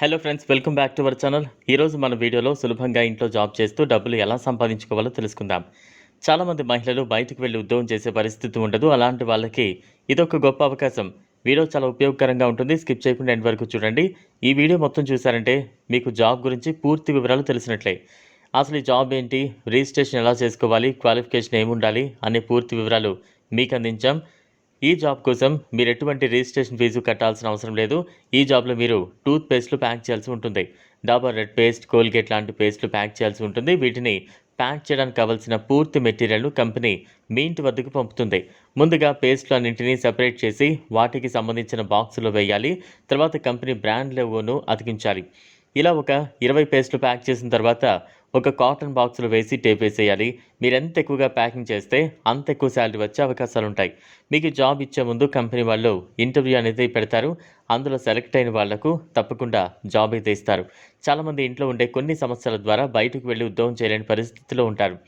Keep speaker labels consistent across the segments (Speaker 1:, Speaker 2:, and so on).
Speaker 1: Hello friends welcome back to our channel ఈరోజు మన వీడియోలో సులభంగా ఇంట్లో జాబ్ చేస్తూ డబ్బులు ఎలా సంపాదించుకోవాలో తెలుసుకుందాం. చాలామంది మహిళలు బయటకు వెళ్ళి ఉద్యోగం చేసే పరిస్థితి ఉండదు. అలాంటి వాళ్ళకి ఇదొక గొప్ప అవకాశం. వీడియో చాలా ఉపయోగకరంగా ఉంటుంది. స్కిప్ చేయకుండా ఎండ్ వరకు చూడండి. ఈ వీడియో మొత్తం చూసారంటే మీకు జాబ్ గురించి పూర్తి వివరాలు తెలిసినట్లే. అసలు ఈ జాబ్ ఏంటి? రిజిస్ట్రేషన్ ఎలా చేసుకోవాలి? క్వాలిఫికేషన్ ఏముండాలి? అనే పూర్తి వివరాలు మీకు అందించాం. ఈ జాబ్ కోసం మీరు ఎటువంటి రిజిస్ట్రేషన్ ఫీజు కట్టాల్సిన అవసరం లేదు. ఈ జాబ్లో మీరు టూత్ పేస్ట్లు ప్యాక్ చేయాల్సి ఉంటుంది. డాబర్ రెడ్ పేస్ట్ కోల్గేట్ లాంటి పేస్ట్లు ప్యాక్ చేయాల్సి ఉంటుంది. వీటిని ప్యాక్ చేయడానికి కావాల్సిన పూర్తి మెటీరియల్ను కంపెనీ మీ ఇంటి వద్దకు పంపుతుంది. ముందుగా పేస్ట్లు అన్నింటినీ సెపరేట్ చేసి వాటికి సంబంధించిన బాక్సులో వేయాలి. తర్వాత కంపెనీ బ్రాండ్ లోగోను అతికించాలి. ఇలా ఒక ఇరవై పేస్ట్లు ప్యాక్ చేసిన తర్వాత ఒక కాటన్ బాక్స్లో వేసి టేప్ వేసేయాలి మీరు ఎంత ఎక్కువగా ప్యాకింగ్ చేస్తే అంత ఎక్కువ శాలరీ వచ్చే అవకాశాలు ఉంటాయి మీకు జాబ్ ఇచ్చే ముందు కంపెనీ వాళ్ళు ఇంటర్వ్యూ అనేది పెడతారు. అందులో సెలెక్ట్ అయిన వాళ్ళకు తప్పకుండా జాబ్ అయితే ఇస్తారు. చాలామంది ఇంట్లో ఉండే కొన్ని సమస్యల ద్వారా బయటకు వెళ్ళి ఉద్యోగం చేయలేని పరిస్థితిలో ఉంటారు.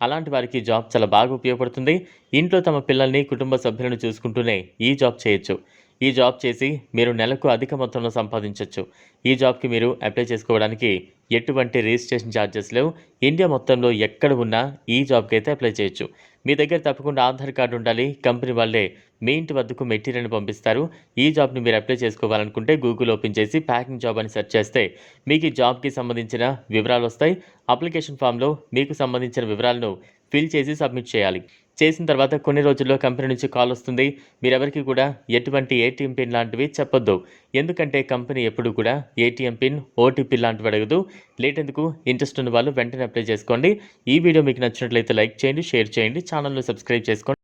Speaker 1: అలాంటి వారికి జాబ్ చాలా బాగా ఉపయోగపడుతుంది. ఇంట్లో తమ పిల్లల్ని కుటుంబ సభ్యులను చూసుకుంటూనే ఈ జాబ్ చేయొచ్చు. ఈ జాబ్ చేసి మీరు నెలకు అధిక మొత్తంలో సంపాదించవచ్చు ఈ జాబ్కి మీరు అప్లై చేసుకోవడానికి ఎటువంటి రిజిస్ట్రేషన్ ఛార్జెస్ లేవు. ఇండియా మొత్తంలో ఎక్కడ ఉన్నా ఈ జాబ్కి అయితే అప్లై చేయొచ్చు. మీ దగ్గర తప్పకుండా ఆధార్ కార్డు ఉండాలి. కంపెనీ వాళ్ళే మీ ఇంటి వద్దకు మెటీరియల్ని పంపిస్తారు. ఈ జాబ్ని మీరు అప్లై చేసుకోవాలనుకుంటే గూగుల్ ఓపెన్ చేసి ప్యాకింగ్ జాబ్ అని సెర్చ్ చేస్తే మీకు ఈ జాబ్కి సంబంధించిన వివరాలు వస్తాయి. అప్లికేషన్ ఫామ్లో మీకు సంబంధించిన వివరాలను ఫిల్ చేసి సబ్మిట్ చేయాలి. చేసిన తర్వాత కొన్ని రోజుల్లో కంపెనీ నుంచి కాల్ వస్తుంది. మీరెవరికి కూడా ఎటువంటి ఏటీఎం పిన్ లాంటివి చెప్పొద్దు. ఎందుకంటే కంపెనీ ఎప్పుడు కూడా ఏటీఎం పిన్ ఓటీపీ లాంటివి అడగదు. లేటెందుకు? ఇంట్రెస్ట్ ఉన్న వాళ్ళు వెంటనే అప్లై చేసుకోండి. ఈ వీడియో మీకు నచ్చినట్లయితే లైక్ చేయండి షేర్ చేయండి ఛానల్ను సబ్స్క్రైబ్ చేసుకోండి.